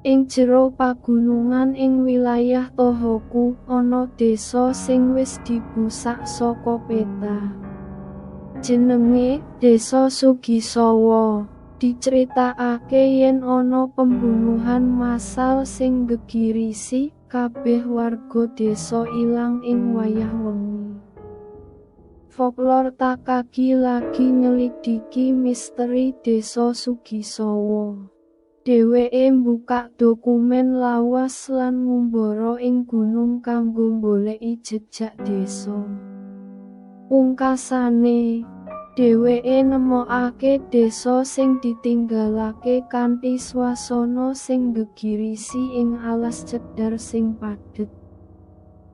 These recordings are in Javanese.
Ing jero pagunungan ing wilayah Tohoku ana desa sing wis dibusak saka peta. Jenenge Desa Sugisawa. Diceritakake yen ana pembunuhan massal sing gegirisi kabeh warga desa ilang ing wayah wengi. Folklor Takagi lagi nyelidiki misteri Desa Sugisawa. Dheweke mbukak dokumen lawas lan ngumbara ing gunung kanggo goleki jejak desa. Pungkasane, dheweke nemokake desa sing ditinggalake kanthi swasana sing gegirisi ing alas cedar sing padhet.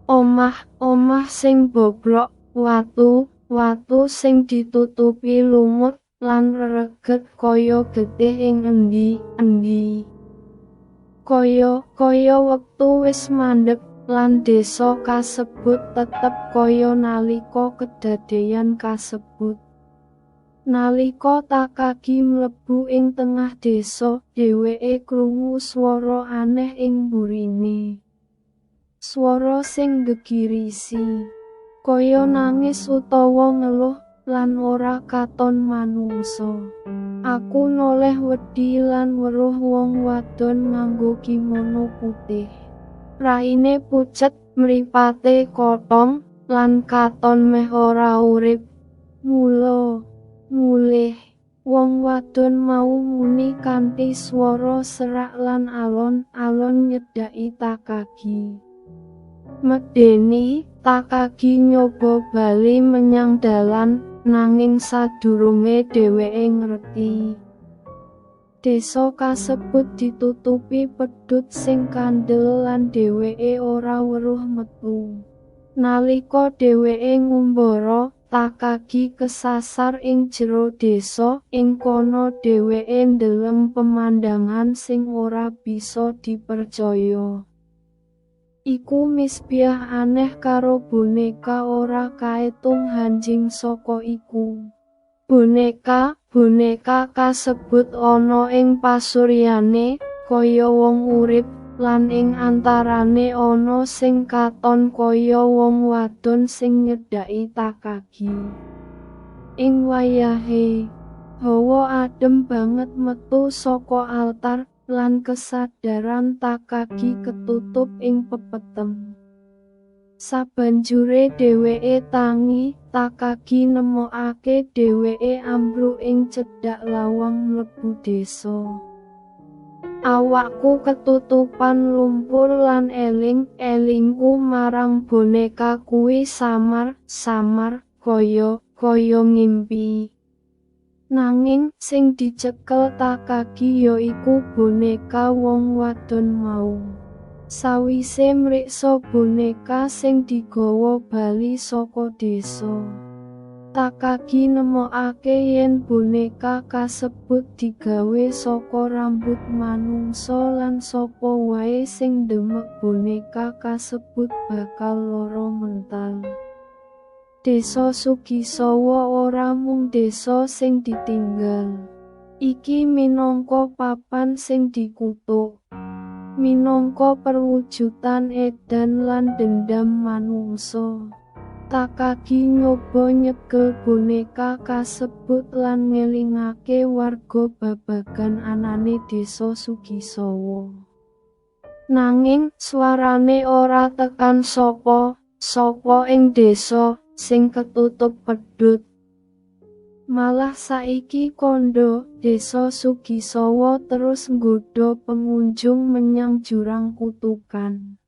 Omah-omah sing bobrok, watu, watu sing ditutupi lumut lan reget kaya getih ing endi-endi. Kaya kaya wektu wis mandeg lan desa kasebut tetep kaya nalika kedadeyan kasebut. Nalika Takagi mlebu ing tengah desa, dheweke krungu swara aneh ing burine. Swara sing gegirisi, kaya nangis utawa ngeluh lan ora katon manungsa. Aku noleh wedi lan weruh wong wadon nganggo kimono putih. Raine pucet, mripate kotong, lan katon meh ora urip. Mula, mulih, wong wadon mau muni kanthi swara serak lan alon-alon nyedaki takagi. Medeni, takagi nyoba bali menyang dalan, nanging sadurunge dheweke ngerti. Desa kasebut ditutupi pedhut sing kandel lan dheweke ora weruh metu. Nalika dheweke ngumbara takagi kesasar ing jero desa ing kono dheweke ndeleng pemandangan sing ora bisa dipercaya iku misbiah aneh karo boneka ora kaetung hanjing saka iku. Boneka, boneka kasebut ana ing pasuryane kaya wong urip lan ing antarane ana sing katon kaya wong wadon sing nyedaki takagi. Ing wayahe, hawa adem banget metu saka altar lan kesadaran takagi ketutup ing pepetem. Sabanjure dheweke tangi, takagi nemokake dheweke ambruk ing cedhak lawang mlebu desa. Awakku ketutupan lumpur lan eling-elingku marang boneka kuwi samar-samar kaya kaya ngimpi. Nanging sing dicekel Takagi ya iku boneka wong wadon mau. Sawise mriksa boneka sing digawa bali saka desa. Takagi nemokake yen boneka kasebut digawe saka rambut manungsa lan sapa wae sing demek boneka kasebut bakal lara mental. Desa Sugisawa ora mung desa sing ditinggal. Iki minangka papan sing dikutuk. Minangka perwujudan edan lan dendam manungsa. Takagi nyoba nyegel boneka kasebut lan ngelingake warga babagan anane desa Sugisawa. Nanging suarane ora tekan sapa sapa ing desa sing ketutup pedhut. Malah saiki kondo desa Sugisawa terus nggodha pengunjung menyang jurang kutukan.